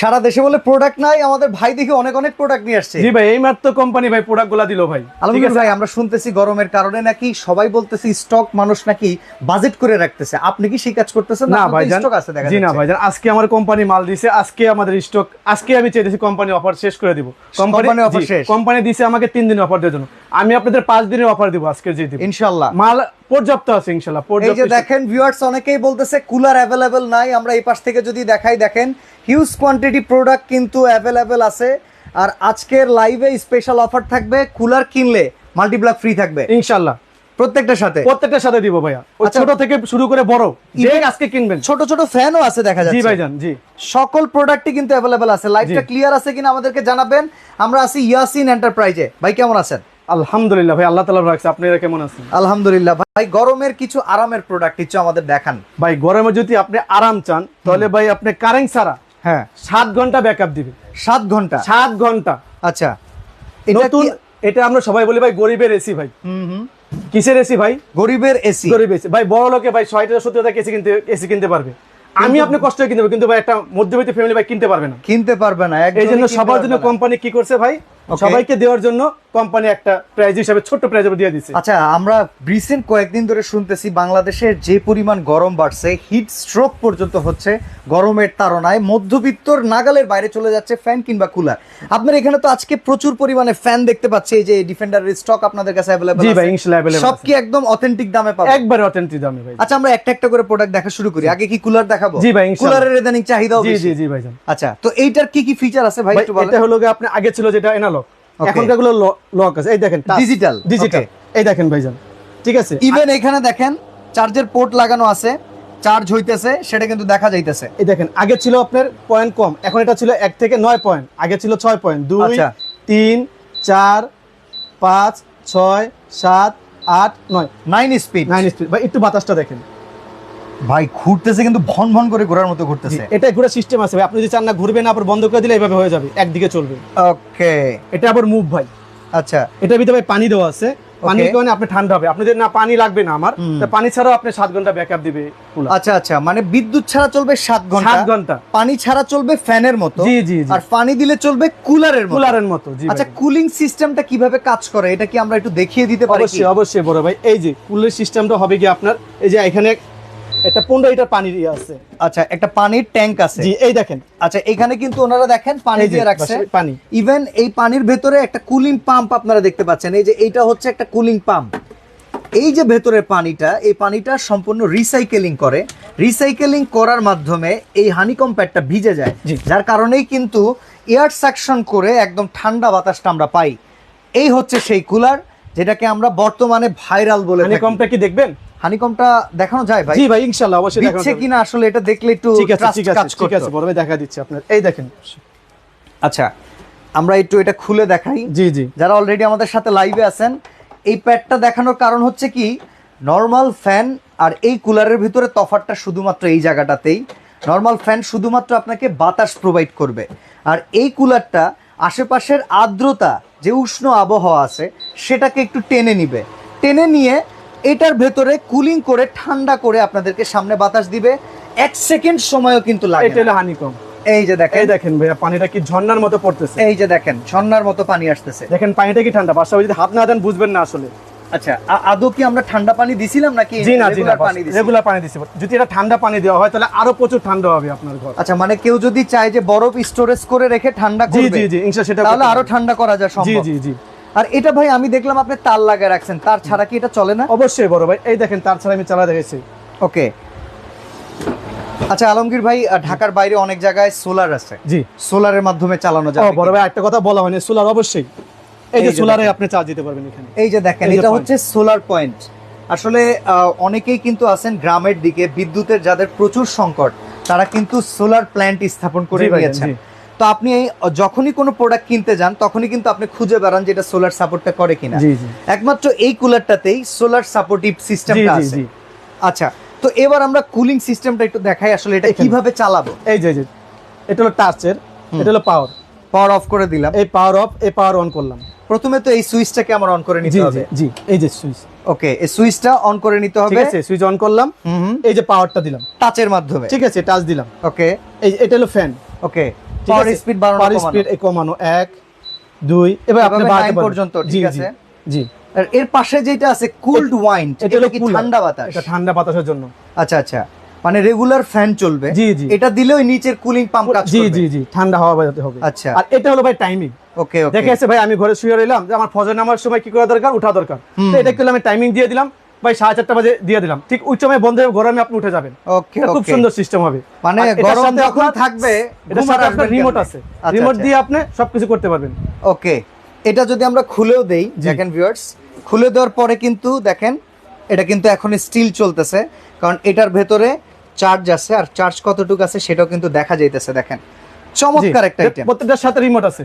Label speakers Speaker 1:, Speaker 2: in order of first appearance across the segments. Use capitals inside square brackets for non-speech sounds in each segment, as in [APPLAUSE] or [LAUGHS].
Speaker 1: সারা দেশে বলে প্রোডাক্ট নাই আমাদের ভাই দেখি অনেক অনেক প্রোডাক্ট নিয়ে আসছে।
Speaker 2: জি ভাই এই মাত্র কোম্পানি ভাই প্রোডাক্টগুলা দিল ভাই।
Speaker 1: আলমগীর ভাই আমরা শুনতেছি গরমের কারণে নাকি সবাই বলতেছে স্টক মানুষ নাকি বাজেট করে রাখতেছে। আপনি কি সেই কাজ করতেছেন
Speaker 2: না ভাই
Speaker 1: স্টক আছে দেখা
Speaker 2: জি না ভাই আজকে আমার কোম্পানি মাল দিছে আজকে আমাদের স্টক আজকে আমি চেয়েছি কোম্পানি অফার শেষ করে দিব।
Speaker 1: কোম্পানি offer শেষ?
Speaker 2: কোম্পানি দিছে আমাকে তিন দিন অফার দেওয়ার জন্য। আমি আপনাদের পাঁচ দিনের অফার দিব আজকে যে দিব।
Speaker 1: ইনশাল্লাহ।
Speaker 2: মাল পর্যাপ্ত আছে ইনশাল্লাহ
Speaker 1: এই যে দেখেন ভিউয়ার্স অনেকেই বলতেছে কুলার অ্যাভেলেবেল নাই আমরা এই পাশ থেকে যদি দেখাই দেখেন হিউজ কোয়ান্টিটি প্রোডাক্ট কিন্তু অ্যাভেলেবেল আছে। আর আজকের লাইভে স্পেশাল অফার থাকবে কুলার কিনলে মাল্টিপ্লাক ফ্রি থাকবে।
Speaker 2: ইনশাল্লাহ।
Speaker 1: প্রত্যেকটার সাথে।
Speaker 2: প্রত্যেকটার সাথে দিব ভাইয়া।
Speaker 1: আচ্ছা।
Speaker 2: ছোট থেকে শুরু করে বড় যে আজকে কিনবেন।
Speaker 1: ছোট ছোট ফ্যানও আছে দেখা যাচ্ছে।
Speaker 2: জি ভাইজান জি।
Speaker 1: সকল প্রোডাক্টই কিন্তু অ্যাভেলেবেল আছে। লাইভটা
Speaker 2: জি।
Speaker 1: ক্লিয়ার আছে কিনা আমাদেরকে জানাবেন। আমরা আছি ইয়াসিন এন্টারপ্রাইজে ভাই কেমন আছেন?
Speaker 2: আলহামদুলিল্লাহ ভাই আল্লাহ তালা রাখছে। আপনারা কেমন আছেন?
Speaker 1: আলহামদুলিল্লাহ ভাই গরমের কিছু আরামের প্রোডাক্ট কিছু আমাদের দেখান।
Speaker 2: ভাই গরমে যদি আপনি আরাম চান তাহলে ভাই আপনি কারেন্ট ছাড়া
Speaker 1: হ্যাঁ।
Speaker 2: সাত ঘণ্টা ব্যাকআপ দিবে।
Speaker 1: সাত ঘণ্টা?
Speaker 2: সাত ঘণ্টা।
Speaker 1: আচ্ছা। এটা
Speaker 2: নতুন এটা আমরা সবাই বলি ভাই গরিবের এসি ভাই।
Speaker 1: হুম হুম।
Speaker 2: কিসের এসি ভাই?
Speaker 1: গরিবের এসি।
Speaker 2: গরিব এসি। ভাই বড় লোকে ভাই ছয় টাকা সত্তর টাকা এসি কিনতে এসি কিনতে পারবে। আমি আপনি কষ্ট কিনতে পারব কিন্তু ভাই একটা মধ্যবিত্ত ফ্যামিলি ভাই কিনতে পারবে না।
Speaker 1: কিনতে পারবে না
Speaker 2: এই জন্য সবার জন্য কোম্পানি কি করছে ভাই. সবাইকে দেওয়ার জন্য কোম্পানি একটা প্রাইজ হিসাবে ছোট্ট প্রাইজ দিয়ে দিচ্ছে
Speaker 1: আচ্ছা আমরা রিসেন্ট কয়েকদিন ধরে শুনতেছি বাংলাদেশের যে পরিমাণ গরম বাড়ছে হিট স্ট্রোক পর্যন্ত হচ্ছে গরমের তাড়নায়। মধ্যবিত্তর নাগালের বাইরে চলে যাচ্ছে ফ্যান কিংবা কুলার আপনার এখানে তো আজকে প্রচুর পরিমাণে ফ্যান দেখতে পাচ্ছি এই যে ডিফেন্ডারের স্টক আপনাদের কাছে অ্যাভেলেবল
Speaker 2: জি ভাই ইনশাল্লাহ available
Speaker 1: সব কি একদম অথেন্টিক দামে পাবো
Speaker 2: একবার অথেন্টিক দামে ভাই।
Speaker 1: আচ্ছা আমরা একটা একটা করে প্রোডাক্ট দেখা শুরু করি। আগে কি কুলার দেখাবো?
Speaker 2: জি ভাই, ইনশাআল্লাহ।
Speaker 1: কুলারের ইদানিং চাহিদাও
Speaker 2: জি জি জি ভাইজান।
Speaker 1: আচ্ছা তো এইটার কি কি ফিচার আছে ভাই
Speaker 2: ভাই,
Speaker 1: একটু বলেন?
Speaker 2: এটা হলো আপনি আগে ছিল যেটা এনালগ. এখনকারগুলো লক আছে। এই দেখেন
Speaker 1: Digital,
Speaker 2: ডিজিটাল এই দেখেন ভাইজান। ঠিক আছে?
Speaker 1: ইভেন এখানে দেখেন চার্জের পোর্ট লাগানো আছে চার্জ হইতেছে সেটা কিন্তু দেখা যাইতেছে।
Speaker 2: এই দেখেন আগে ছিল আপনার পয়েন্ট কম এখন এটা ছিল এক থেকে নয় পয়েন্ট আগে ছিল ছয় পয়েন্ট দুই
Speaker 1: আচ্ছা।
Speaker 2: তিন চার পাঁচ ছয় সাত আট নয়।
Speaker 1: নাইন স্পিড
Speaker 2: নাইন স্পিড ভাই একটু বাতাসটা দেখেন।
Speaker 1: ভাই ঘুরতেছে কিন্তু ভন ভন করে ঘোরার মতো ঘুরতেছে।
Speaker 2: এটা ঘোরার সিস্টেম আছে। ভাই আপনি যদি চান না ঘুরবে না আবার বন্ধ করে দিলে এইভাবে হয়ে যাবে। একদিকে চলবে।
Speaker 1: ওকে।
Speaker 2: এটা আবার মুভ ভাই।
Speaker 1: আচ্ছা।
Speaker 2: এটার ভিতরে ভাই পানি দেওয়া আছে। পানির কারণে আপনি ঠান্ডা হবে। আপনি যদি না পানি লাগবে না আমার পানি ছাড়াও আপনি সাত ঘণ্টা ব্যাকআপ দিবে
Speaker 1: আচ্ছা আচ্ছা। মানে বিদ্যুৎ ছাড়া চলবে সাত ঘণ্টা।
Speaker 2: সাত ঘণ্টা।
Speaker 1: পানি ছাড়া চলবে ফ্যানের মতো।
Speaker 2: জি জি
Speaker 1: আর পানি দিলে চলবে কুলারের মতো।
Speaker 2: কুলারের মতো জি
Speaker 1: আচ্ছা কুলিং সিস্টেমটা কীভাবে কাজ করে? এটা কি আমরা একটু দেখিয়ে দিতে পারি?
Speaker 2: অবশ্যই অবশ্যই বড় ভাই। এই যে কুলের সিস্টেমটা হবে কি আপনার? এই যে এখানে একটা পনেরো লিটার পানির ইয়ে আছে।
Speaker 1: আচ্ছা একটা পানির ট্যাঙ্ক আছে।
Speaker 2: জি এই দেখেন।
Speaker 1: আচ্ছা এখানে কিন্তু ওনারা দেখেন পানি দিয়ে রাখছে।
Speaker 2: পানি।
Speaker 1: ইভেন এই পানির ভেতরে একটা কুলিং পাম্প আপনারা দেখতে পাচ্ছেন। এই যে এইটা হচ্ছে একটা কুলিং পাম্প এই যে ভেতরের পানিটা এই পানিটা সম্পূর্ণ রিসাইকেলিং করে। রিসাইকেলিং করার মাধ্যমে এই হানিকম প্যাডটা ভিজে যায়। যার কারণেই কিন্তু এয়ার সাকশন করে একদম ঠান্ডা বাতাসটা আমরা পাই। এই হচ্ছে সেই কুলার যেটাকে আমরা বর্তমানে ভাইরাল বলে
Speaker 2: মানে কমটা কি দেখবেন?
Speaker 1: হানিকমটা দেখানো যায় ভাই?
Speaker 2: জি ভাই ইনশাআল্লাহ অবশ্যই দেখানো যাবে।
Speaker 1: কিনা আসলে এটা দেখলে একটু
Speaker 2: ঠিক আছে ঠিক আছে ঠিক আছে। বড় ভাই দেখা দিচ্ছে আপনার। এই দেখেন।
Speaker 1: আচ্ছা আমরা একটু এটা খুলে দেখাই।
Speaker 2: জি জি।
Speaker 1: যারা অলরেডি আমাদের সাথে লাইভে আছেন এই প্যাডটা দেখানোর কারণ হচ্ছে কি নর্মাল ফ্যান আর এই কুলারের ভিতরে তফাৎটা শুধুমাত্র এই জায়গাটাতেই। নর্মাল ফ্যান শুধুমাত্র আপনাকে বাতাস প্রোভাইড করবে। আর এই কুলারটা আশেপাশের আর্দ্রতা যে উষ্ণ আবহাওয়া আছে সেটাকে একটু টেনে নিবে। টেনে নিয়ে এটার ভেতরে কুলিং করে ঠান্ডা করে আপনাদেরকে সামনে বাতাস দিবে। এক সেকেন্ড সময়ও কিন্তু লাগে
Speaker 2: এটা হলো হানিকম।
Speaker 1: এই যে দেখেন।
Speaker 2: এই দেখেন ভাইয়া পানিটা কি ঝর্ণার মতো পড়তেছে?
Speaker 1: এই যে দেখেন ঝর্ণার মতো পানি আসতেছে।
Speaker 2: দেখেন পানিটা কি ঠান্ডা? যদি হাত না দেন বুঝবেন না আসলে।
Speaker 1: আচ্ছা আদৌ কি আমরা ঠান্ডা পানি দিছিলাম নাকি
Speaker 2: জি না জি না
Speaker 1: পানি?
Speaker 2: রেগুলার পানি দিছি। যদি এটা ঠান্ডা পানি দেওয়া হয় তাহলে আরও প্রচুর ঠান্ডা হবে আপনার ঘর।
Speaker 1: আচ্ছা মানে কেউ যদি চায় যে বরফ স্টোরেজ করে রেখে ঠান্ডা
Speaker 2: জি
Speaker 1: করবে
Speaker 2: জি জি ইনশাআল্লাহ সেটা
Speaker 1: তাহলে
Speaker 2: আরও
Speaker 1: ঠান্ডা করা যায়
Speaker 2: জি জি জি।
Speaker 1: আর এটা ভাই আমি দেখলাম আপনি তার লাগিয়ে রাখছেন। তার ছাড়া কি এটা চলে না?
Speaker 2: অবশ্যই বড় ভাই। এই দেখেন তার ছাড়া আমি চালা দেখেছি
Speaker 1: ওকে। আচ্ছা আলমগীর ভাই ঢাকার বাইরে অনেক জায়গায় সোলার আছে।
Speaker 2: জি।
Speaker 1: সোলারের মাধ্যমে চালানো যায়
Speaker 2: বড় ভাই একটা কথা বলা হয়নি। সোলার অবশ্যই। এই যে সোলারে আপনি চার্জ দিতে পারবেন এখানে।
Speaker 1: এই যে দেখেন এটা হচ্ছে সোলার পয়েন্ট। আসলে অনেকেই কিন্তু আছেন গ্রামের দিকে বিদ্যুতের যাদের প্রচুর সংকট তারা কিন্তু সোলার প্ল্যান্ট স্থাপন করে নিয়েছেন। তো আপনি যখনই কোনো প্রোডাক্ট কিনতে যান তখনই কিন্তু আপনি খুঁজে বেড়ান যে এটা সোলার সাপোর্টটা করে কিনা। একমাত্র এই কুলারটাতেই সোলার সাপোর্টিভ সিস্টেমটা আছে। আচ্ছা তো এবার আমরা কুলিং সিস্টেমটা একটু দেখাই আসলে এটা কীভাবে চালাবো?
Speaker 2: এই যে এটা হলো টাচের এটা হলো পাওয়ার
Speaker 1: পাওয়ার অফ করে দিলাম।
Speaker 2: এই পাওয়ার অফ এই পাওয়ার অন করলাম।
Speaker 1: প্রথমে তো এই সুইচটাকে আমার অন করে নিতে হবে।
Speaker 2: জি এই যে সুইচ
Speaker 1: ওকে এই সুইচটা অন করে নিতে
Speaker 2: ঠিক
Speaker 1: হবে
Speaker 2: আছে সুইচ অন করলাম। এই যে পাওয়ারটা দিলাম।
Speaker 1: টাচের মাধ্যমে।
Speaker 2: ঠিক আছে টাচ দিলাম।
Speaker 1: ওকে
Speaker 2: এই এটা হলো ফ্যান
Speaker 1: ওকে
Speaker 2: ঠিক
Speaker 1: পাওয়ার স্পিড বাড়ানো
Speaker 2: পাওয়ার স্পিড কমানো এক দুই এবার আপনি বাড়াতে
Speaker 1: পর্যন্ত, ঠিক আছে।
Speaker 2: জি।
Speaker 1: এর পাশে যেটা আছে কুলড ওয়াইন
Speaker 2: এটা
Speaker 1: কি ঠান্ডা বাতাস?
Speaker 2: এটা ঠান্ডা বাতাসের জন্য।
Speaker 1: আচ্ছা আচ্ছা। মানে রেগুলার ফ্যান চলবে।
Speaker 2: জি, জি।
Speaker 1: এটা দিলেও নিচের কুলিং পাম্প কাজ করবে।
Speaker 2: জি জি ঠান্ডা হাওয়া বাজাতে হবে।
Speaker 1: আচ্ছা।
Speaker 2: আর এটা হলো ভাই টাইমিং
Speaker 1: ওকে ওকে
Speaker 2: দেখে আছে ভাই আমি ঘরে শুয়ে রইলাম যে আমার ফজর নামার সময় কি করা দরকার? উঠা দরকার। তো এটা করলে আমি টাইমিং দিয়ে দিলাম। ভাই সাড়ে চারটা বাজে দিয়ে দিলাম। ঠিক ওই সময় বন্ধ হয়ে গরমে আপনি উঠে যাবেন।
Speaker 1: ওকে
Speaker 2: খুব সুন্দর সিস্টেম হবে।
Speaker 1: মানে গরম যখন থাকবে
Speaker 2: এটার সাথে আপনার রিমোট আছে।
Speaker 1: আচ্ছা,
Speaker 2: রিমোট
Speaker 1: আচ্ছা।
Speaker 2: দিয়ে আপনি সবকিছু করতে পারবেন।
Speaker 1: ওকে এটা যদি আমরা খুলেও দেই দেখেন ভিউয়ার্স খুলে দেওয়ার পরে কিন্তু দেখেন এটা কিন্তু এখন স্টিল চলতেছে কারণ এটার ভেতরে চার্জ আছে আর চার্জ কতটুকু আছে সেটাও কিন্তু দেখা যাইতেছে দেখেন। চমৎকার একটা আইটেম
Speaker 2: প্রত্যেকটার সাথে রিমোট আছে।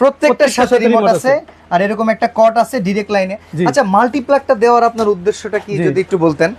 Speaker 1: প্রত্যেকটার সাথে রিমোট আছে। আর এরকম একটা কট আছে ডিরেক্ট লাইনে। আচ্ছা মাল্টিপ্লাগটা দেওয়ার আপনার উদ্দেশ্যটা কি যদি একটু বলতেন?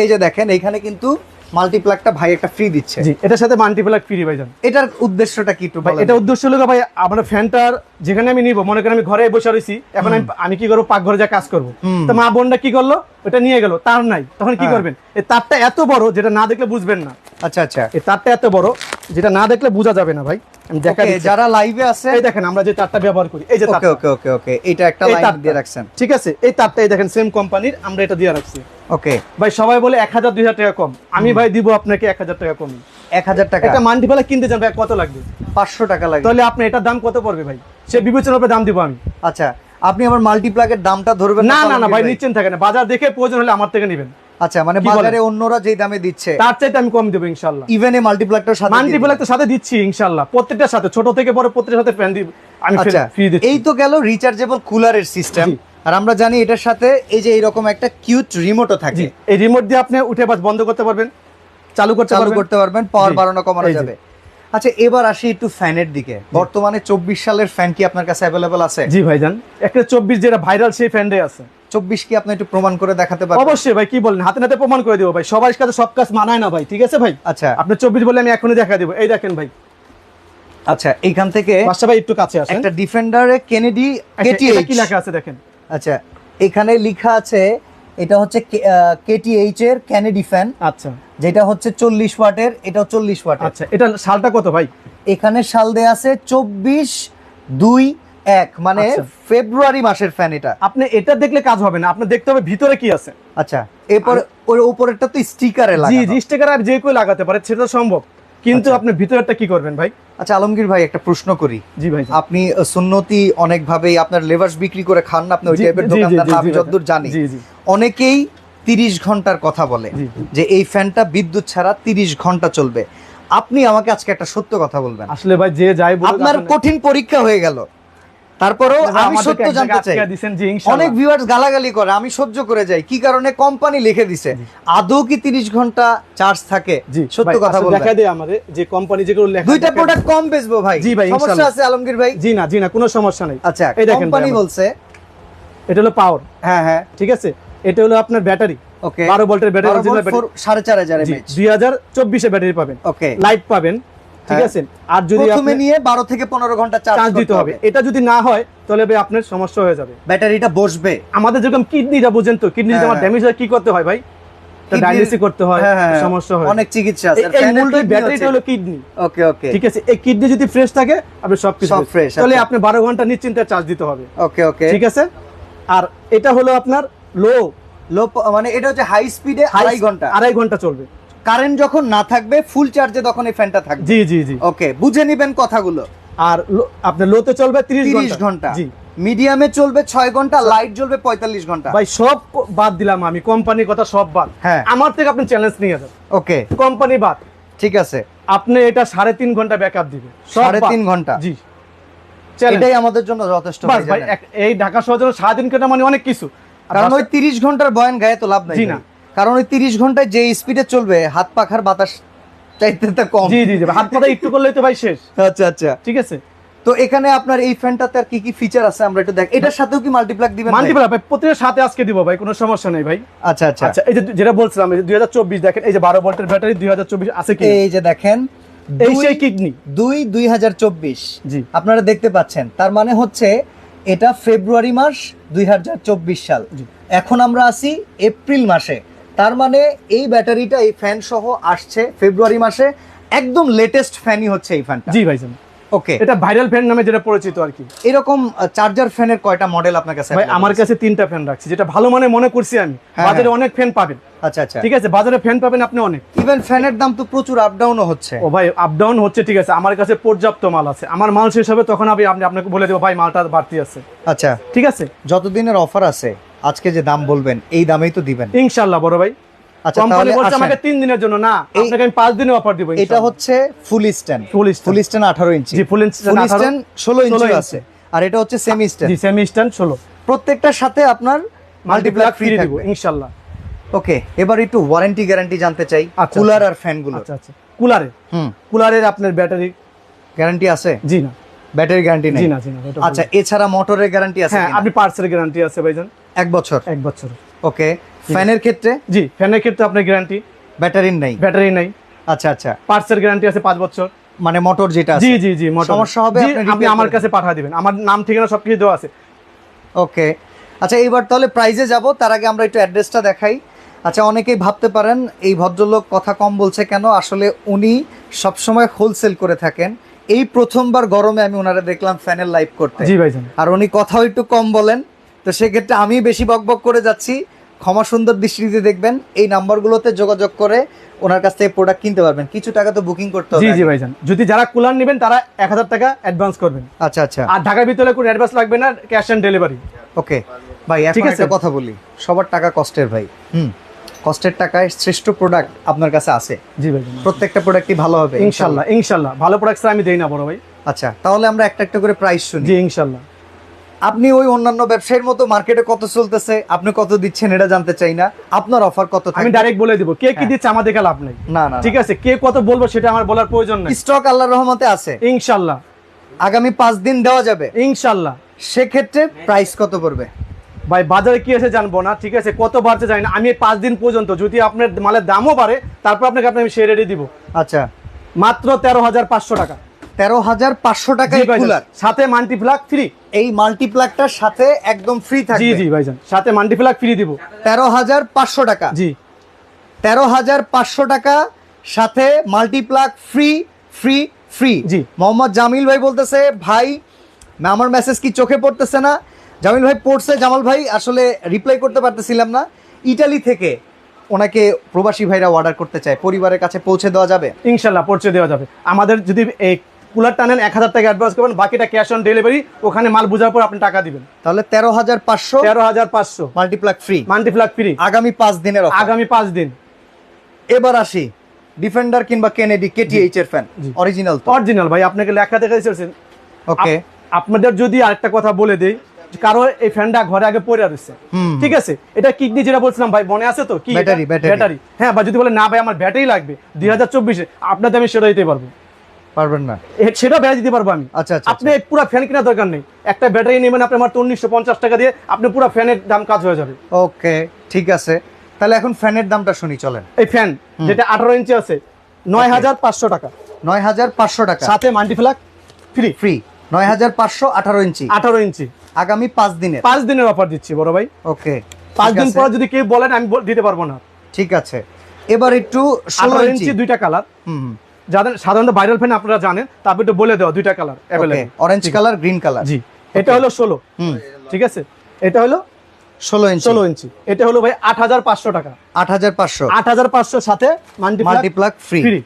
Speaker 1: এই যে দেখেন এইখানে কিন্তু মাল্টিপ্লাগটা ভাই একটা ফ্রি দিচ্ছে।
Speaker 2: জি এটার সাথে মাল্টিপ্লাগ ফ্রি ভাই
Speaker 1: এটার উদ্দেশ্যটা কি একটু
Speaker 2: ভাই এটা উদ্দেশ্য হলো ভাই আমার ফ্যানটার যেখানে আমি নিব মনে করেন আমি ঘরে বসে রয়েছি এখন আমি আমি কি করব? পাকঘরে যা কাজ করব। তো মা বোনটা কি করল? ওটা নিয়ে গেল তার নাই। তখন কি
Speaker 1: হ্যাঁ।
Speaker 2: করবেন? এই তারটা এত বড় যেটা না দেখলে বুঝবেন না।
Speaker 1: আচ্ছা আচ্ছা।
Speaker 2: এই তারটা এত বড় যেটা না দেখলে বোঝা যাবে না ভাই। আমি দেখা
Speaker 1: ওকে
Speaker 2: দিচ্ছি।
Speaker 1: যারা লাইভে আছে
Speaker 2: এই দেখেন আমরা যে তারটা ব্যবহার করি এই যে
Speaker 1: ওকে ওকে ওকে ওকে এটা একটা লাইন দিয়ে রাখছেন।
Speaker 2: ঠিক আছে এই তারটা এই দেখেন সেম কোম্পানির আমরা এটা দিয়ে রাখছি।
Speaker 1: ওকে
Speaker 2: ভাই সবাই বলে এক হাজার দুই হাজার টাকা কম। আমি ভাই দিব আপনাকে এক হাজার টাকা কম।
Speaker 1: এক হাজার টাকা।
Speaker 2: মান্ডি কিনতে চান ভাই কত লাগবে?
Speaker 1: পাঁচশো টাকা লাগে
Speaker 2: তাহলে আপনি এটার দাম কত পড়বে ভাই? সে বিবেচনার উপরে দাম দিব আমি।
Speaker 1: আচ্ছা আপনি আমার মাল্টিপ্লাগের দামটা ধরবেন
Speaker 2: না না না ভাই নিচ্ছেন থাকে না বাজার দেখে প্রয়োজন হলে আমার থেকে নেবেন।
Speaker 1: আচ্ছা মানে বাজারে অন্যরা যে দামে দিচ্ছে
Speaker 2: তার চাইতে আমি কম দেবো ইনশাল্লাহ
Speaker 1: ইভেন মাল্টিপ্লাগটার সাথে।
Speaker 2: তো সাথে দিচ্ছি ইনশাল্লাহ প্রত্যেকটার সাথে ছোট থেকে বড় প্রত্যেকটার সাথে ফ্যান দিব আমি
Speaker 1: আচ্ছা
Speaker 2: ফ্রি দিচ্ছি।
Speaker 1: এই তো গেল রিচার্জেবল কুলারের সিস্টেম আর আমরা জানি এটার সাথে এই যে এরকম একটা কিউট রিমোটও থাকে।
Speaker 2: এই রিমোট দিয়ে আপনি উঠে বাস বন্ধ করতে পারবেন চালু করতে
Speaker 1: চালু করতে পারবেন পাওয়ার বাড়ানো কমানো যাবে। আচ্ছা এবার আসি একটু ফ্যানের দিকে। বর্তমানে চব্বিশ সালের ফ্যান কি আপনার কাছে অ্যাভেলেবল আছে?
Speaker 2: জি ভাইজান। একটা চব্বিশ যেটা ভাইরাল সেই ফ্যানটাই আছে।
Speaker 1: চব্বিশ কি আপনি একটু প্রমাণ করে দেখাতে পারবেন?
Speaker 2: অবশ্যই ভাই কি বলেন? হাতে নাতে প্রমাণ করে দেবো ভাই। সবার কাছে সব কাজ মানায় না ভাই ঠিক আছে ভাই?
Speaker 1: আচ্ছা।
Speaker 2: আপনি চব্বিশ বলে আমি এখনই দেখা দেবো। এই দেখেন ভাই।
Speaker 1: আচ্ছা এইখান থেকে
Speaker 2: বাসা ভাই একটু কাছে আসেন।
Speaker 1: একটা ডিফেন্ডারে কেনেডি কেটিএইচ
Speaker 2: কি লেখা আছে দেখেন?
Speaker 1: আচ্ছা এখানে লেখা আছে এটা হচ্ছে কেটিএইচ এর ক্যানেডি ফ্যান
Speaker 2: আচ্ছা।
Speaker 1: যেটা হচ্ছে চল্লিশ ওয়াটের এটাও চল্লিশ ওয়াটের।
Speaker 2: আচ্ছা এটা সালটা কত ভাই?
Speaker 1: এখানে সাল দেয়া আছে চব্বিশ দুই এক মানে
Speaker 2: আচ্ছা।
Speaker 1: ফেব্রুয়ারি মাসের ফ্যান এটা।
Speaker 2: আপনি এটা দেখলে কাজ হবে না আপনি দেখতে হবে ভিতরে কি আছে।
Speaker 1: আচ্ছা এরপর ওর উপরেরটা তো স্টিকারে
Speaker 2: জি
Speaker 1: লাগানো।
Speaker 2: জি স্টিকার আর যে কেউ লাগাতে পারে সেটা সম্ভব। কিন্তু
Speaker 1: আচ্ছা।
Speaker 2: আপনি ভিতরেরটা কি করবেন ভাই?
Speaker 1: আচ্ছা আলমগীর ভাই একটা প্রশ্ন করি।
Speaker 2: জি ভাই
Speaker 1: আপনি সুন্নতি অনেক ভাবে আপনার লেভার্স বিক্রি করে খান আপনি ওই টাইপের দোকানদার আমি যতদূর জানি। অনেকেই তিরিশ ঘণ্টার কথা বলে যে এই ফ্যানটা বিদ্যুৎ ছাড়া তিরিশ ঘণ্টা চলবে। আপনি আমাকে আজকে একটা সত্য কথা বলবেন।
Speaker 2: আসলে ভাই যে যাই
Speaker 1: আপনার কঠিন পরীক্ষা হয়ে গেল। তারপরেও আমি সত্য জানতে চাই। অনেক ভিউয়ার্স গালাগালি করে আমি সহ্য করে যাই। কি কারণে? কোম্পানি লিখে দিছে। আদৌ কি তিরিশ ঘণ্টা চার্জ থাকে? সত্য কথা
Speaker 2: আসলে
Speaker 1: বলবেন
Speaker 2: দেখা দেয় আমাদের যে কোম্পানি যেগুলো লেখা
Speaker 1: দুইটা প্রোডাক্ট কম বেচবো ভাই।
Speaker 2: জি ভাই,
Speaker 1: সমস্যা আছে আলমগীর ভাই?
Speaker 2: জি না জি না কোনো সমস্যা নেই।
Speaker 1: আচ্ছা
Speaker 2: এই দেখেন
Speaker 1: কোম্পানি বলছে?
Speaker 2: এটা হলো পাওয়ার
Speaker 1: হ্যাঁ হ্যাঁ।
Speaker 2: ঠিক আছে? এটা হলো আপনার ব্যাটারি
Speaker 1: ওকে
Speaker 2: বারো ভোল্টের ব্যাটারি
Speaker 1: সাড়ে চার হাজার এমএচ
Speaker 2: দুই হাজার চব্বিশে ব্যাটারি পাবেন।
Speaker 1: ওকে
Speaker 2: লাইট পাবেন। ঠিক
Speaker 1: হ্যাঁ।
Speaker 2: আছে? আর যদি
Speaker 1: প্রথমে নিয়ে বারো থেকে পনেরো ঘণ্টা চার্জ
Speaker 2: দিতে হবে। এটা যদি না হয় তাহলে ভাই আপনার সমস্যা হয়ে যাবে।
Speaker 1: ব্যাটারিটা বসবে।
Speaker 2: আমাদের যেরকম কিডনিটা বুঝেন তো কিডনি
Speaker 1: হ্যাঁ,
Speaker 2: আমার ড্যামেজ হয় কি করতে হয় ভাই? ডায়ালিসিস করতে হয়
Speaker 1: হ্যাঁ, হ্যাঁ,
Speaker 2: সমস্যা হয়।
Speaker 1: অনেক চিকিৎসা আছে।
Speaker 2: এই- ব্যাটারিটা হলো কিডনি।
Speaker 1: ওকে ওকে।
Speaker 2: ঠিক আছে? এই কিডনি যদি ফ্রেশ থাকে আপনি সব কিছু
Speaker 1: fresh,
Speaker 2: তাহলে
Speaker 1: আচ্ছা।
Speaker 2: আপনি বারো ঘণ্টা নিশ্চিন্তে চার্জ দিতে হবে।
Speaker 1: ওকে ওকে।
Speaker 2: ঠিক আছে? আর এটা হলো আপনার লো
Speaker 1: লো মানে এটা হচ্ছে হাই স্পিডে আড়াই ঘণ্টা।
Speaker 2: আড়াই ঘণ্টা চলবে।
Speaker 1: কারেন্ট যখন না থাকবে ফুল চার্জে তখন এই ফ্যানটা থাকবে।
Speaker 2: জি জি জি।
Speaker 1: ওকে বুঝে নিবেন কথাগুলো।
Speaker 2: আর আপনার লোতে চলবে তিরিশ
Speaker 1: তিরিশ ঘণ্টা।
Speaker 2: জি।
Speaker 1: মিডিয়ামে চলবে ছয় ঘণ্টা লাইট জ্বলবে পঁয়তাল্লিশ ঘণ্টা।
Speaker 2: ভাই সব বাদ দিলাম আমি কোম্পানির কথা সব বাদ।
Speaker 1: হ্যাঁ।
Speaker 2: আমার থেকে আপনি চ্যালেঞ্জ নিয়ে যান।
Speaker 1: ওকে
Speaker 2: কোম্পানি বাদ।
Speaker 1: ঠিক আছে।
Speaker 2: আপনি এটা সাড়ে তিন ঘণ্টা ব্যাকআপ দিবে সব
Speaker 1: সাড়ে
Speaker 2: বাদ।
Speaker 1: তিন ঘণ্টা।
Speaker 2: জি।
Speaker 1: এটাই আমাদের জন্য যথেষ্ট ভাই
Speaker 2: এই ঢাকা শহর জন্য সাড়ে তিন ঘণ্টা মানে অনেক কিছু। আর
Speaker 1: কারণ ওই
Speaker 2: বাসা-
Speaker 1: তিরিশ ঘণ্টার বয়ান গায়ে তো লাভ নাই
Speaker 2: জি না।
Speaker 1: কারণ ওই তিরিশ ঘন্টায় যে স্পিডে চলবে হাত পাখার বাতাস চাইতে তো কম।
Speaker 2: জি জি হাত পাতা একটু করলেই তো ভাই শেষ।
Speaker 1: আচ্ছা আচ্ছা।
Speaker 2: ঠিক আছে।
Speaker 1: তো এখানে আপনার এই ফ্যানটাতে আর কি কি ফিচার আছে আমরা একটু দেখ এটার সাথেও কি মাল্টিপ্লাগ দিবেন ভাই?
Speaker 2: মাল্টিপ্লার ভাই প্রত্যেকের সাথে আজকে দিব ভাই কোনো সমস্যা নেই ভাই।
Speaker 1: আচ্ছা আচ্ছা।
Speaker 2: আচ্ছা এই যে যেটা বলছিলাম দুই হাজার চব্বিশ দেখেন এই যে বারো ভোল্টের ব্যাটারি দুই হাজার চব্বিশ আছে কি?
Speaker 1: এই যে দেখেন
Speaker 2: এই সেই কিডনি।
Speaker 1: দুই দুই হাজার চব্বিশ।
Speaker 2: জি।
Speaker 1: আপনারা দেখতে পাচ্ছেন তার মানে হচ্ছে এটা ফেব্রুয়ারি মাস দুই হাজার চব্বিশ সাল। এখন আমরা আছি এপ্রিল মাসে। তার মানে এই ব্যাটারিটা এই ফ্যান সহ আসছে ফেব্রুয়ারি মাসে। একদম লেটেস্ট ফ্যানই হচ্ছে এই ফ্যানটা
Speaker 2: জি ভাইজান।
Speaker 1: ওকে
Speaker 2: এটা ভাইরাল ফ্যান নামে যেটা পরিচিত আর কি।
Speaker 1: এরকম চার্জার ফ্যানের কয়টা মডেল আপনার কাছে
Speaker 2: ভাই আমার কাছে তিনটা ফ্যান রাখছি যেটা ভালো মানে মনে করছি আমি।
Speaker 1: হ্যাঁ,
Speaker 2: বাজারে
Speaker 1: হ্যাঁ।
Speaker 2: অনেক ফ্যান পাবেন।
Speaker 1: আচ্ছা আচ্ছা।
Speaker 2: ঠিক আছে বাজারে ফ্যান পাবেন আপনি অনেক।
Speaker 1: ইভেন ফ্যানের দাম তো প্রচুর আপ ডাউনও হচ্ছে।
Speaker 2: ও ভাই আপ ডাউন হচ্ছে ঠিক আছে। আমার কাছে পর্যাপ্ত মাল আছে। আমার মাল শেষ হবে তখন আমি আপনি আপনাকে বলে দেবো ভাই মালটা বাড়তি আছে।
Speaker 1: আচ্ছা।
Speaker 2: ঠিক আছে?
Speaker 1: যতদিনের অফার আছে। আজকে যে দাম বলবেন এই দামেই তো দিবেন।
Speaker 2: ইনশাল্লাহ বড় ভাই।
Speaker 1: আচ্ছা
Speaker 2: কোম্পানি
Speaker 1: তাহলে
Speaker 2: বলছে আমাকে তিন দিনের জন্য না আপনাকে আমি পাঁচ দিনে অফার দিব
Speaker 1: এটা হচ্ছে ফুল স্ট্যান্ড। ফুল স্ট্যান্ড আঠারো ইঞ্চি
Speaker 2: জি ফুল
Speaker 1: স্ট্যান্ড ষোলো ইঞ্চি
Speaker 2: 16
Speaker 1: আছে। আর এটা হচ্ছে সেমি স্ট্যান্ড
Speaker 2: জি সেমি স্ট্যান্ড ষোলো।
Speaker 1: প্রত্যেকটার সাথে আপনার
Speaker 2: মাল্টিপ্লাক
Speaker 1: ফ্রি
Speaker 2: দিব
Speaker 1: থাকবে। ওকে এবার একটু ওয়ারেন্টি গ্যারান্টি জানতে চাই
Speaker 2: আচ্ছা,
Speaker 1: কুলার আর ফ্যানগুলো
Speaker 2: আচ্ছা আচ্ছা। কুলারে
Speaker 1: হুম।
Speaker 2: কুলারের আপনার ব্যাটারি
Speaker 1: গ্যারান্টি আছে?
Speaker 2: জি না।
Speaker 1: ব্যাটারি গ্যারান্টি নেই।
Speaker 2: জি না জি না
Speaker 1: আচ্ছা এছাড়া মোটরের গ্যারান্টি আছে
Speaker 2: হ্যাঁ আপনি পার্টসের গ্যারান্টি আছে ভাইজান।
Speaker 1: এক বছর?
Speaker 2: এক বছর।
Speaker 1: ওকে ফ্যানের ক্ষেত্রে?
Speaker 2: জি ফ্যানের ক্ষেত্রে আপনার গ্যারান্টি
Speaker 1: ব্যাটারির নেই।
Speaker 2: ব্যাটারি নাই।
Speaker 1: আচ্ছা আচ্ছা।
Speaker 2: পার্টসের গ্যারান্টি আছে পাঁচ বছর।
Speaker 1: মানে মোটর যেটা আছে।
Speaker 2: জি জি জি মোটর
Speaker 1: সমস্যা হবে আপনি
Speaker 2: আপনি আমার কাছে পাঠিয়ে দিবেন। আমার নাম ঠিকানা সবকিছু দেওয়া আছে।
Speaker 1: ওকে। আচ্ছা এইবার তাহলে প্রাইজে যাব। তার আগে আমরা একটু অ্যাড্রেসটা দেখাই। আচ্ছা অনেকেই ভাবতে পারেন এই ভদ্রলোক কথা কম বলছে কেন? আসলে উনি সবসময় হোলসেল করে থাকেন। এই প্রথমবার গরমে আমি ওনারা দেখলাম ফ্যানের লাইভ করতে।
Speaker 2: জি ভাইজান।
Speaker 1: আর উনি কথাও একটু কম বলেন। তো সেক্ষেত্রে আমি বেশি বকবক করে যাচ্ছি। ক্ষমা সুন্দর দৃষ্টিতে দেখবেন এই নাম্বারগুলোতে যোগাযোগ করে ওনার কাছ থেকে প্রোডাক্ট কিনতে পারবেন। কিছু টাকা তো বুকিং করতে হবে
Speaker 2: জি ভাইজান। যদি যারা কুলার নেবেন তারা এক হাজার টাকা অ্যাডভান্স করবেন।
Speaker 1: আচ্ছা আচ্ছা।
Speaker 2: আর ঢাকার ভিতরে কোনো অ্যাডভান্স লাগবে না ক্যাশ অন ডেলিভারি
Speaker 1: ওকে। ভাই
Speaker 2: ঠিক আছে।
Speaker 1: একটা কথা বলি। সবার টাকা কষ্টের ভাই। হুম। কষ্টের টাকায় শ্রেষ্ঠ প্রোডাক্ট আপনার কাছে আছে।
Speaker 2: জি ভাইজান।
Speaker 1: প্রত্যেকটা প্রোডাক্টই ভালো হবে
Speaker 2: ইনশাল্লাহ ইনশাল্লাহ। ভালো প্রোডাক্ট আমি দেই না বড় ভাই।
Speaker 1: আচ্ছা তাহলে আমরা একটা একটা করে প্রাইস শুনি।
Speaker 2: জি ইনশাল্লাহ।
Speaker 1: আপনি ওই অন্যান্য ব্যবসায়ীর মতো মার্কেটে কত চলতেছে আপনি কত দিচ্ছেন এটা জানতে চাই না। আপনার অফার কত
Speaker 2: আমি ডাইরেক্ট বলে দিব কে কি
Speaker 1: হ্যাঁ।
Speaker 2: দিচ্ছে আমার দেখে লাভ নাই।
Speaker 1: না না
Speaker 2: ঠিক আছে কে কত বলব সেটা আমার বলার প্রয়োজন নাই।
Speaker 1: স্টক আল্লাহর রহমতে আছে।
Speaker 2: ইনশাল্লাহ
Speaker 1: আগামী পাঁচ দিন দেওয়া যাবে।
Speaker 2: ইনশাল্লাহ
Speaker 1: সেক্ষেত্রে প্রাইস কত পড়বে?
Speaker 2: ভাই বাজারে কি আছে জানব না ঠিক আছে কত বাড়ছে জানি না। আমি পাঁচ দিন পর্যন্ত যদি আপনার মালের দামও বাড়ে তারপর আপনাকে আপনি আমি সে রেডি দিব।
Speaker 1: আচ্ছা।
Speaker 2: মাত্র তেরো হাজার পাঁচশো টাকা।
Speaker 1: তেরো হাজার পাঁচশো
Speaker 2: জি ভাইজান। সাথে মাল্টিপ্লাক ফ্রি
Speaker 1: এই মাল্টিপ্লাকটার সাথে একদম ফ্রি
Speaker 2: জি
Speaker 1: থাকবে।
Speaker 2: জি ভাইজান। সাথে মাল্টিপ্লাক ফ্রি দিব।
Speaker 1: তেরো হাজার পাঁচশো টাকা।
Speaker 2: জি।
Speaker 1: তেরো হাজার পাঁচশো টাকা সাথে মাল্টিপ্লাক ফ্রি ফ্রি ফ্রি
Speaker 2: জি।
Speaker 1: মোহাম্মদ জামিল ভাই বলতেছে ভাই আমার মেসেজ কি চোখে পড়তেছে না? জামিল ভাই পড়ছে। জামাল ভাই আসলে রিপ্লাই করতে পারতেছিলাম না। ইটালি থেকে ওনাকে প্রবাসী ভাইরা অর্ডার করতে চায়। পরিবারের কাছে পৌঁছে দেওয়া যাবে?
Speaker 2: ইনশাল্লাহ পৌঁছে দেওয়া যাবে। আমাদের যদি এই কুলার টানেন এক হাজার টাকা অ্যাডভান্স করবেন বাকিটা ক্যাশ অন ডেলিভারি ওখানে মাল বোঝার পর আপনি টাকা দিবেন।
Speaker 1: তাহলে তেরো হাজার পাঁচশো
Speaker 2: তেরো হাজার পাঁচশো।
Speaker 1: মাল্টিপ্লাক ফ্রি
Speaker 2: মাল্টিপ্লাক ফ্রি
Speaker 1: আগামী পাঁচ দিনের
Speaker 2: আগামী পাঁচ দিন।
Speaker 1: এবার আসি ডিফেন্ডার কিংবা কেনেডি কেটিএইচ এর ফ্যান অরিজিনাল
Speaker 2: অরিজিনাল ভাই আপনাকে লেখা দেখে দিয়েছেন
Speaker 1: ওকে
Speaker 2: আপনাদের যদি আরেকটা কথা বলে দেই কারও এই ফ্যানটা ঘরে আগে পড়ে রয়েছে। ঠিক আছে? এটা কিডনি যেটা বলছিলাম ভাই মনে আছে তো? কি?
Speaker 1: Battery, battery.
Speaker 2: হ্যাঁ বা যদি বলে না ভাই আমার ব্যাটারি লাগবে। দুই হাজার চব্বিশে আপনাদের আমি সেটা দিতে পারব।
Speaker 1: পারবেন না।
Speaker 2: সেটা বেড়া দিতে পারব আমি।
Speaker 1: আচ্ছা আচ্ছা
Speaker 2: আপনি পুরো ফ্যান কেনার দরকার নেই। একটা ব্যাটারি নেবেন আপনি আমার উনিশশো পঞ্চাশ টাকা দিয়ে আপনি পুরো ফ্যানের দাম কাজ হয়ে যাবে।
Speaker 1: ওকে ঠিক আছে। তাহলে এখন ফ্যানের দামটা শুনি চলেন।
Speaker 2: এই ফ্যান যেটা আঠারো ইঞ্চি আছে নয় হাজার পাঁচশো টাকা।
Speaker 1: নয় হাজার পাঁচশো টাকা।
Speaker 2: সাথে মাল্টিপ্লাক ফ্রি।
Speaker 1: ফ্রি। নয় হাজার পাঁচশো আঠারো ইঞ্চি।
Speaker 2: আঠারো ইঞ্চি।
Speaker 1: আগামী পাঁচ দিনের।
Speaker 2: পাঁচ দিনের অফার দিচ্ছি বড় ভাই।
Speaker 1: ওকে
Speaker 2: পাঁচ দিন পর যদি কেউ বলেন আমি দিতে পারব না।
Speaker 1: ঠিক আছে। এবার একটু ষোলো ইঞ্চি।
Speaker 2: ইঞ্চি দুইটা কালার।
Speaker 1: হুম।
Speaker 2: যাদের সাধারণত ভাইরাল ফ্যান আপনারা জানেন তারপর একটু বলে দেওয়া দুইটা colour available
Speaker 1: orange colour green colour
Speaker 2: জি এটা হলো ষোলো। ঠিক আছে? এটা হলো
Speaker 1: ষোলো ইঞ্চি।
Speaker 2: ষোলো ইঞ্চি। এটা হলো ভাই আট হাজার পাঁচশো টাকা।
Speaker 1: আট হাজার পাঁচশো।
Speaker 2: আট হাজার পাঁচশোর সাথে মাল্টিপ্লাক
Speaker 1: ফ্রি
Speaker 2: ফ্রি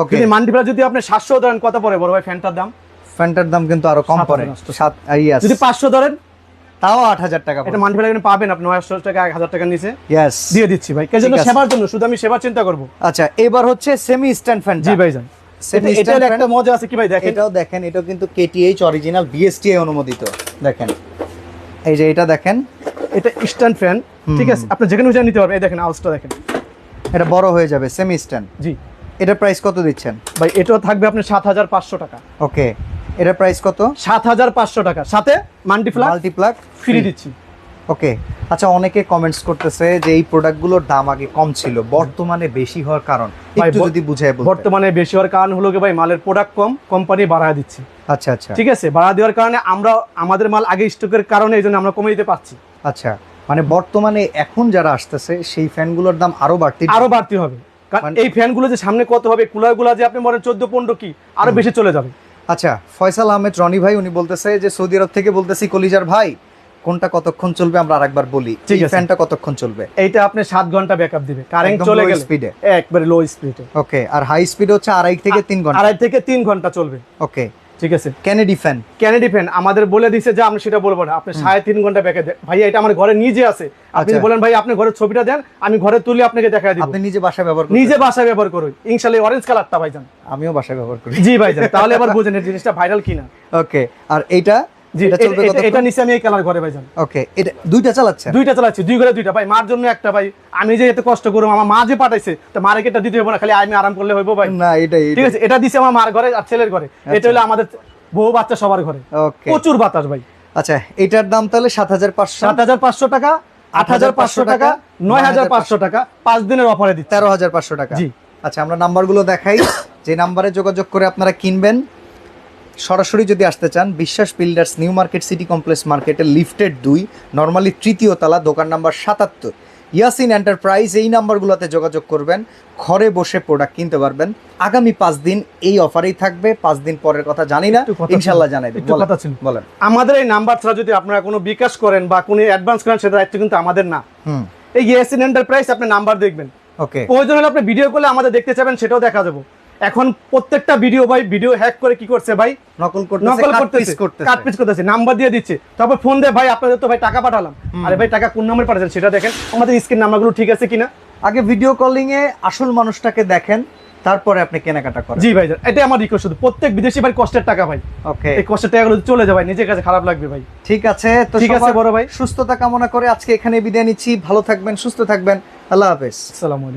Speaker 1: ওকে
Speaker 2: যদি আপনি সাতশো ধরেন কত পড়ে বড় ভাই? ফ্যানটার দাম?
Speaker 1: ফ্যানটার দাম কিন্তু আরও কম পড়ে। সাত
Speaker 2: যদি পাঁচশো ধরেন
Speaker 1: তাও আট হাজার টাকা
Speaker 2: এটা পাবেন আপনি নয়শো টাকা এক হাজার নিচে
Speaker 1: ইয়াস
Speaker 2: দিয়ে দিচ্ছি ভাই। সেবার জন্য শুধু আমি সেবার চিন্তা করব।
Speaker 1: আচ্ছা এবার হচ্ছে সেমি স্ট্যান্ড ফ্যান
Speaker 2: জি ভাই যান এটার একটা মজা আছে কি ভাই দেখেন?
Speaker 1: এটাও দেখেন এটাও কিন্তু কেটিএইচ অরিজিনাল বিএসটিআই অনুমোদিত। দেখেন। এই যে এটা দেখেন।
Speaker 2: এটা স্ট্যান্ড ফ্যান ঠিক আছে? আপনি যেখানে নিতে পারবেন। এই দেখেন আওয়াজটা দেখেন।
Speaker 1: এটা বড় হয়ে যাবে সেমি স্ট্যান্ড
Speaker 2: জি।
Speaker 1: এটার প্রাইস কত দিচ্ছেন?
Speaker 2: ভাই এটাও থাকবে আপনার সাত হাজার পাঁচশো টাকা।
Speaker 1: ওকে এটার প্রাইস কত?
Speaker 2: সাত হাজার পাঁচশো টাকা। সাথে মাল্টিপ্লাক
Speaker 1: মাল্টিপ্লাক
Speaker 2: ফ্রি দিচ্ছি।
Speaker 1: ওকে আচ্ছা অনেকে কমেন্টস করতেছে যে এই প্রোডাক্টগুলোর দাম আগে কম ছিল বর্তমানে বেশি হওয়ার কারণ। একটু যদি বুঝায় বলতেন।
Speaker 2: বর্তমানে বেশি হওয়ার কারণ হলো কি ভাই মালের প্রোডাক্ট কম কোম্পানি বাড়ায় দিচ্ছে।
Speaker 1: আচ্ছা আচ্ছা।
Speaker 2: ঠিক আছে? বাড়া দেওয়ার কারণে আমরা আমাদের মাল আগে স্টকের কারণে এই জন্য আমরা কমে দিতে পারছি।
Speaker 1: আচ্ছা। মানে বর্তমানে এখন যারা আসতেছে সেই ফ্যানগুলোর দাম আরও বাড়তি।
Speaker 2: আরও বাড়তি হবে। কারণ
Speaker 1: মানে-
Speaker 2: এই ফ্যানগুলো যে সামনে কত হবে কুলারগুলো যে আপনি মনে চোদ্দ পনেরো কি আরও বেশি চলে যাবে।
Speaker 1: আচ্ছা ফয়সাল আহমেদ রনি ভাই উনি বলতেছে যে সৌদি আরব থেকে বলতেছি কলিজার ভাই কোনটা কতক্ষণ চলবে আমরা আরেকবার বলি।
Speaker 2: ঠিক আছে।
Speaker 1: ফ্যানটা কতক্ষণ চলবে?
Speaker 2: এইটা আপনি 7 ঘণ্টা ব্যাকআপ দিবে। কারেন্ট চলে গেলে।
Speaker 1: স্পিডে
Speaker 2: একবারে লো স্পিডে
Speaker 1: ওকে আর হাই স্পিড হচ্ছে আড়াই থেকে 3 ঘণ্টা।
Speaker 2: আড়াই থেকে 3 ঘণ্টা চলবে।
Speaker 1: ওকে
Speaker 2: ঠিক আছে।
Speaker 1: ক্যানেডি ফ্যান
Speaker 2: ক্যানেডি ফ্যান আমাদের বলে দিছে যে আমরা সেটা বলব না। আপনি সাড়ে তিন ঘণ্টা ব্যাকে দেন। ভাইয়া এটা আমার ঘরে নিজে আছে। আপনি
Speaker 1: আচ্ছা।
Speaker 2: বলেন ভাই আপনি ঘরের ছবিটা দেন আমি ঘরে তুলে আপনাকে দেখা দিই
Speaker 1: আপনি নিজে বাসায় ব্যবহার করুন।
Speaker 2: নিজে বাসায় ব্যবহার করুন। ইনশাল্লাহ অরেঞ্জ কালারটা ভাইজান।
Speaker 1: আমিও বাসায় ব্যবহার করি।
Speaker 2: জি ভাইজান। তাহলে এবার বুঝেন এই জিনিসটা ভাইরাল কিনা। [LAUGHS]
Speaker 1: ওকে আর এইটা এটা
Speaker 2: এটা-
Speaker 1: চলবে
Speaker 2: এটা- এটা
Speaker 1: কতক্ষণ?
Speaker 2: নিচে আমি এই কালার ঘরে ভাইজান।
Speaker 1: ওকে এটা দুইটা চালাচ্ছেন
Speaker 2: দুইটা চালাচ্ছি দুই ঘরে দুইটা। ভাই মার জন্য একটা ভাই আমি যে এত কষ্ট করব আমার মা যে পাঠাইছে তো মারে এটা দিতে হবে না? খালি আমি আরাম করলে হইবো ভাই।
Speaker 1: না এটাই
Speaker 2: ঠিক আছে এটা দিছে আমার মার ঘরে আর ছেলের ঘরে। এটা হলো আমাদের বউ বাচ্চা সবার ঘরে। প্রচুর বাতাস ভাই।
Speaker 1: আচ্ছা এটার দাম তাহলে সাত হাজার পাঁচশো?
Speaker 2: সাত হাজার পাঁচশো টাকা আট হাজার পাঁচশো টাকা নয় হাজার পাঁচশো। টাকা পাঁচ দিনের অফারে দিচ্ছে।
Speaker 1: তেরো হাজার পাঁচশো টাকা।
Speaker 2: জি।
Speaker 1: আচ্ছা আমরা নাম্বারগুলো দেখাই। যে নাম্বারে যোগাযোগ করে আপনারা কিনবেন সরাসরি যদি আসতে চান Biswas builders new market city complex মার্কেটের লিফটেড দুই নর্মালি তৃতীয় তলা দোকান নাম্বার সাতাত্তর। ইয়াসিন এন্টারপ্রাইজ এই নাম্বারগুলোতে যোগাযোগ করবেন ঘরে বসে প্রোডাক্ট কিনতে পারবেন। আগামী পাঁচ দিন এই অফারেই থাকবে পাঁচ দিন পরের কথা জানি না ইনশাল্লাহ
Speaker 2: একটু
Speaker 1: বলেন
Speaker 2: আমাদের এই নাম্বার ছাড়া যদি আপনারা কোনো বিকাশ করেন বা কোনো অ্যাডভান্স করেন সেটা দায়িত্ব কিন্তু আমাদের না।
Speaker 1: হুম।
Speaker 2: এই ইয়াসিন এন্টারপ্রাইজ আপনি নাম্বার দেখবেন।
Speaker 1: ওকে
Speaker 2: প্রয়োজন হলে আপনি ভিডিও করলে আমাদের দেখতে চাবেন সেটাও দেখা যাব। এখন প্রত্যেকটা ভিডিও ভাই ভিডিও হ্যাক করে কি করছে ভাই?
Speaker 1: নকল করতেছে
Speaker 2: নকল করতেছে কাট পিস করতেছে নাম্বার দিয়ে দিচ্ছে। তারপর ফোন দিয়ে ভাই আপনাদের তো ভাই টাকা পাঠালাম। আরে ভাই টাকা কোন নাম্বার পাঠাচ্ছেন সেটা দেখেন। আমাদের স্ক্রিন নাম্বারগুলো ঠিক আছে কিনা?
Speaker 1: আগে ভিডিও কলিং এ আসল মানুষটাকে দেখেন তারপরে আপনি কেনাকাটা করেন।
Speaker 2: জি ভাই এটা আমার রিকোয়েস্ট শুধু। প্রত্যেক বিদেশি ভাই কষ্টের টাকা ভাই।
Speaker 1: ওকে
Speaker 2: এই কষ্টের টাকাগুলো চলে ভাই নিজের কাছে খারাপ লাগবে ভাই।
Speaker 1: ঠিক আছে তো
Speaker 2: ঠিক আছে বড় ভাই।
Speaker 1: সুস্থতা কামনা করে আজকে এখানে বিদায় নিচ্ছি। ভালো থাকবেন সুস্থ থাকবেন। আল্লাহ হাফেজ।
Speaker 2: আসসালামু আলাইকুম।